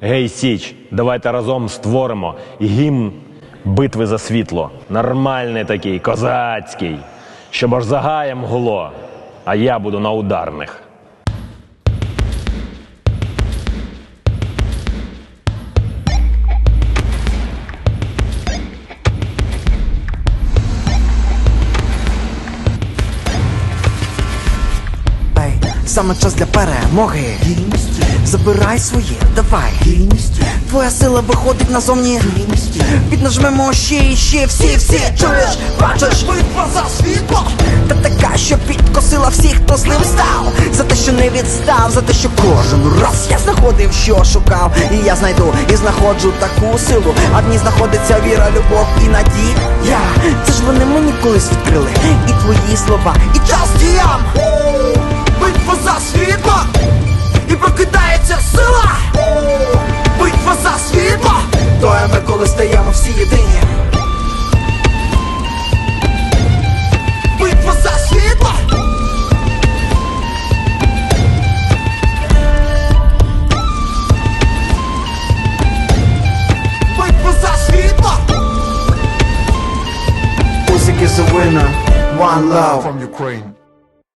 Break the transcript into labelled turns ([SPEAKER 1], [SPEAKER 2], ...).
[SPEAKER 1] Гей, Січ, давайте разом створимо гімн битви за світло. Нормальний такий, козацький. Щоб аж загаєм гуло, а я буду на ударних.
[SPEAKER 2] Саме час для перемоги. Забирай своє, давай. Твоя сила виходить назовні. Піднажмемо ще і ще всі, всі чуєш, бачиш, битва за світло. Та така, що підкосила всіх, хто з ним став. За те, що не відстав, за те, що кожен раз я знаходив, що шукав. І я знайду і знаходжу таку силу. А в ній знаходиться віра, любов і надія. Це ж вони мені колись відкрили. І твої слова, і час is a winner, one love
[SPEAKER 3] from Ukraine.